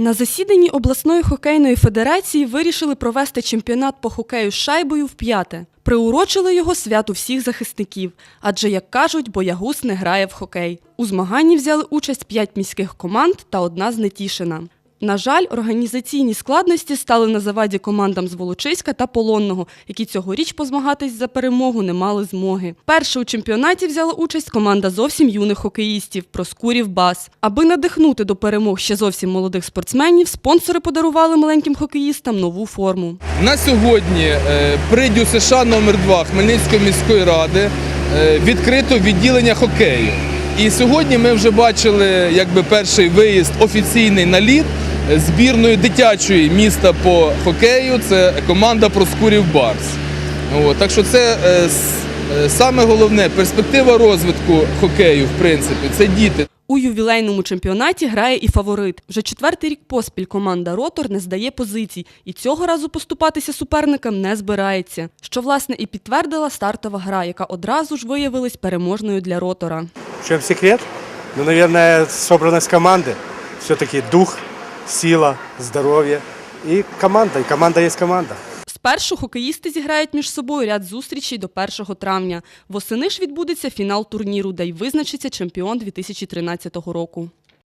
На засіданні обласної хокейної федерації вирішили провести чемпіонат по хокею з шайбою в п'яте. Приурочили його святу всіх захисників, адже, як кажуть, боягуз не грає в хокей. У змаганні взяли участь п'ять міських команд та одна з. На жаль, організаційні складності стали на заваді командам з Волочиська та Полонного, які цьогоріч позмагатись за перемогу не мали змоги. Перше у чемпіонаті взяла участь команда зовсім юних хокеїстів Проскурів Бас. Аби надихнути до перемог ще зовсім молодих спортсменів, спонсори подарували маленьким хокеїстам нову форму. На сьогодні е, при ДЮСШ США номер 2 Хмельницької міської ради е, відкрито відділення хокею. І сьогодні ми вже бачили якби перший виїзд офіційний на лід збірної дитячої міста по хокею. Це команда Проскурів Барс. От, так що це е, е, саме головне перспектива розвитку хокею, в принципі, це діти. У ювілейному чемпіонаті грає і фаворит. Вже четвертий рік поспіль команда Ротор не здає позицій і цього разу поступатися суперникам не збирається. Що власне і підтвердила стартова гра, яка одразу ж виявилась переможною для ротора. В чем секрет? Ну, наверное, собранность команды. Все-таки дух, сила, здоров'я і команда. І команда є команда. Спершу хокеїсти зіграють між собою ряд зустрічей до 1 травня. Восени ж відбудеться фінал турніру, де й визначиться чемпіон 2013 року.